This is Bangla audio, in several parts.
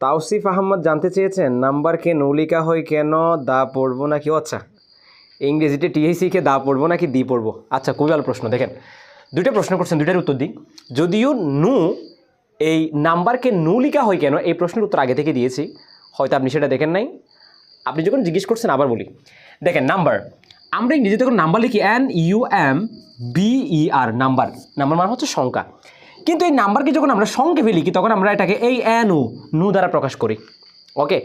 তাওসিফ আহমদ জানতে চেয়েছেন, নাম্বারকে নৌলিকা হয় কেন দা পড়ব না কি আচ্ছা ইংরেজিতে টিএসিকে দা পড়ব নাকি দি পড়ব? আচ্ছা খুবই ভালো প্রশ্ন, দেখেন। দুইটা প্রশ্ন করছেন দুইটার উত্তর দিই। যদিও নু, এই নাম্বারকে নু লিখা হয় কেন, এই প্রশ্নের উত্তর আগে থেকে দিয়েছি, হয়তো আপনি সেটা দেখেন নাই। আপনি যখন জিজ্ঞেস করছেন, আবার বলি। দেখেন, নাম্বার, আমরা ইংরেজিতে যখন নাম্বার লিখি N, U, M B E R, number. Number মানে হচ্ছে সংখ্যা। কিন্তু এই নাম্বারকে যখন আমরা সংক্ষেপে লিখি, তখন আমরা এটাকে এই ও, নু দ্বারা প্রকাশ করি। ওকে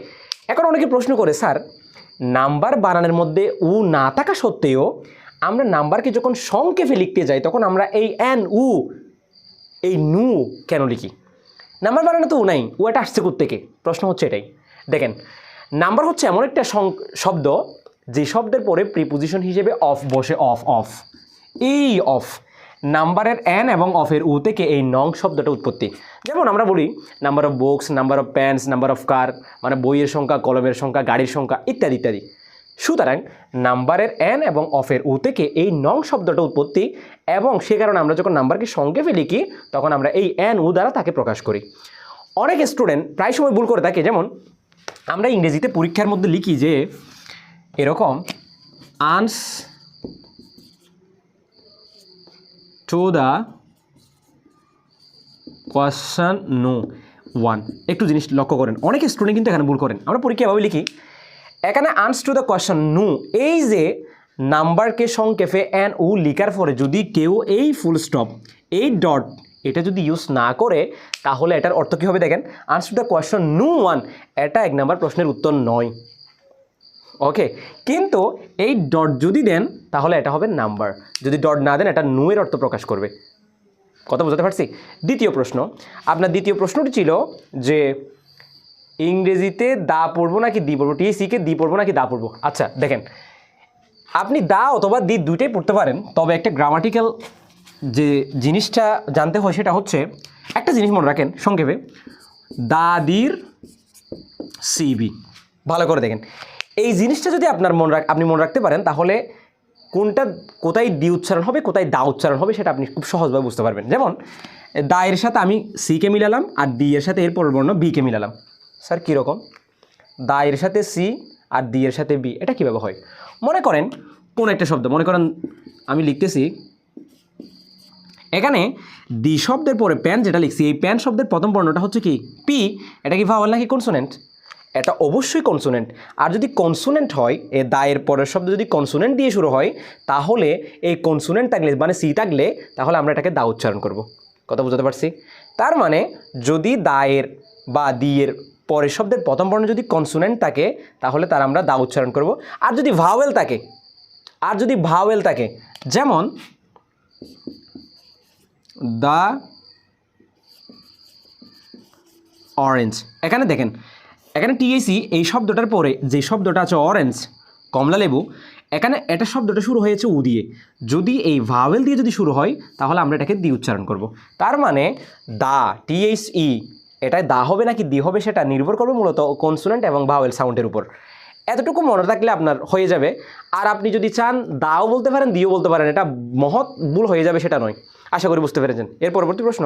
এখন অনেকে প্রশ্ন করে, স্যার, নাম্বার বানানোর মধ্যে উ না থাকা সত্ত্বেও আমরা নাম্বারকে যখন সংক্ষেপে লিখতে যাই, তখন আমরা এই এন, উ, এই নু কেন লিখি? নাম্বার বানানো তো উ নাই ও এটা আসছে থেকে প্রশ্ন হচ্ছে এটাই। দেখেন, নাম্বার হচ্ছে এমন একটা শব্দ, যে শব্দের পরে প্রিপোজিশন হিসেবে অফ বসে অফ অফ এই অফ নাম্বারের এন এবং অফের উ থেকে এই নং শব্দটা উৎপত্তি। যেমন আমরা বলি number of books number of pants number of car মানে বইয়ের সংখ্যা, কলমের সংখ্যা, গাড়ির সংখ্যা ইত্যাদি ইত্যাদি। সুতরাং নাম্বারের এন এবং অফের উ থেকে এই নং শব্দটা উৎপত্তি এবং সে কারণে আমরা যখন নাম্বারকে সংক্ষেপে লিখি, তখন আমরা এই এন উ দ্বারা তাকে প্রকাশ করি। অনেক স্টুডেন্ট প্রায় সময় ভুল করে থাকে, যেমন আমরা ইংরেজিতে পরীক্ষার মধ্যে লিখি যে, এরকম ans to the question no, one. একটু জিনিস লক্ষ্য করেন। অনেক স্টুডেন্ট কিন্তু এখানে ভুল করেন। আমরা পরীক্ষা এভাবে লিখি, এখানে ans to the question no এই যে নাম্বারকে সংক্ষেপে অ্যান ও লিখার পরে যদি কেউ এই ফুল স্টপ এই ডট এটা যদি ইউজ না করে, তাহলে এটার অর্থ কী হবে দেখেন? Ans to the question no one এটা এক নাম্বার প্রশ্নের উত্তর নয়। ওকে কিন্তু এই ডট যদি দেন, তাহলে এটা হবে নাম্বার যদি ডট না দেন, এটা নুয়ের অর্থ প্রকাশ করবে। কথা বুঝতে পারছি? দ্বিতীয় প্রশ্ন, আপনার দ্বিতীয় প্রশ্নটি ছিল যে ইংরেজিতে দা পড়ব নাকি দি পড়ব? টিএসিকে দি পড়ব নাকি দা পড়ব? আচ্ছা দেখেন, আপনি দা অথবা দি দুইটাই পড়তে পারেন, তবে একটা গ্রামাটিক্যাল যে জিনিসটা জানতে হয় সেটা হচ্ছে, একটা জিনিস মনে রাখেন সংক্ষেপে, দাদির সিবি ভালো করে দেখেন। এই জিনিসটা যদি আপনার মন রাখ আপনি মনে রাখতে পারেন, তাহলে কোনটা কোথায় দি উচ্চারণ হবে, কোথায় দা উচ্চারণ হবে, সেটা আপনি খুব সহজভাবে বুঝতে পারবেন। যেমন, দা এর সাথে আমি সিকে মিলালাম আর দি এর সাথে এর পরের বর্ণ বিকে মিলালাম। স্যার কীরকম দা এর সাথে সি আর দি এর সাথে বি, এটা কীভাবে হয়? মনে করেন কোন একটা শব্দ, মনে করেন আমি লিখতেছি, এখানে দি শব্দের পরে প্যান যেটা লিখছি, এই প্যান শব্দের প্রথম বর্ণটা হচ্ছে কি? পি, এটা কি ভাওয়াল নাকি কনসোনেন্ট এটা অবশ্যই কনসোনেন্ট আর যদি কনসোনেন্ট হয়, এ দায়ের পরের শব্দ যদি কনসোনেন্ট দিয়ে শুরু হয়, তাহলে এই কনসোনেন্ট থাকলে মানে সি থাকলে, তাহলে আমরা এটাকে দা উচ্চারণ করব। কথা বুঝতে পারছি? তার মানে যদি দায়ের বা দিয়ের পরের শব্দের প্রথম বর্ণ যদি কনসোনেন্ট থাকে, তাহলে তার আমরা দা উচ্চারণ করব। আর যদি ভাওয়েল থাকে, আর যদি ভাওয়েল থাকে, যেমন দ্য অরেঞ্জ এখানে দেখেন এখানে টিএসি এই শব্দটার পরে যে শব্দটা আছে অরেঞ্জ কমলা লেবু, এখানে এটা শব্দটা শুরু হয়েছে উ দিয়ে। যদি এই ভাওয়েল দিয়ে যদি শুরু হয়, তাহলে আমরা এটাকে দি উচ্চারণ করব। তার মানে দা টিএসই এটাই দা হবে নাকি দি হবে সেটা নির্ভর করবে মূলত কনসোনেন্ট এবং ভাওয়েল সাউন্ডের উপর। এতটুকু মনে থাকলে আপনার হয়ে যাবে। আর আপনি যদি চান দাও বলতে পারেন, দিও বলতে পারেন, এটা মহৎ ভুল হয়ে যাবে সেটা নয়। আশা করি বুঝতে পেরেছেন। এর পরবর্তী প্রশ্ন।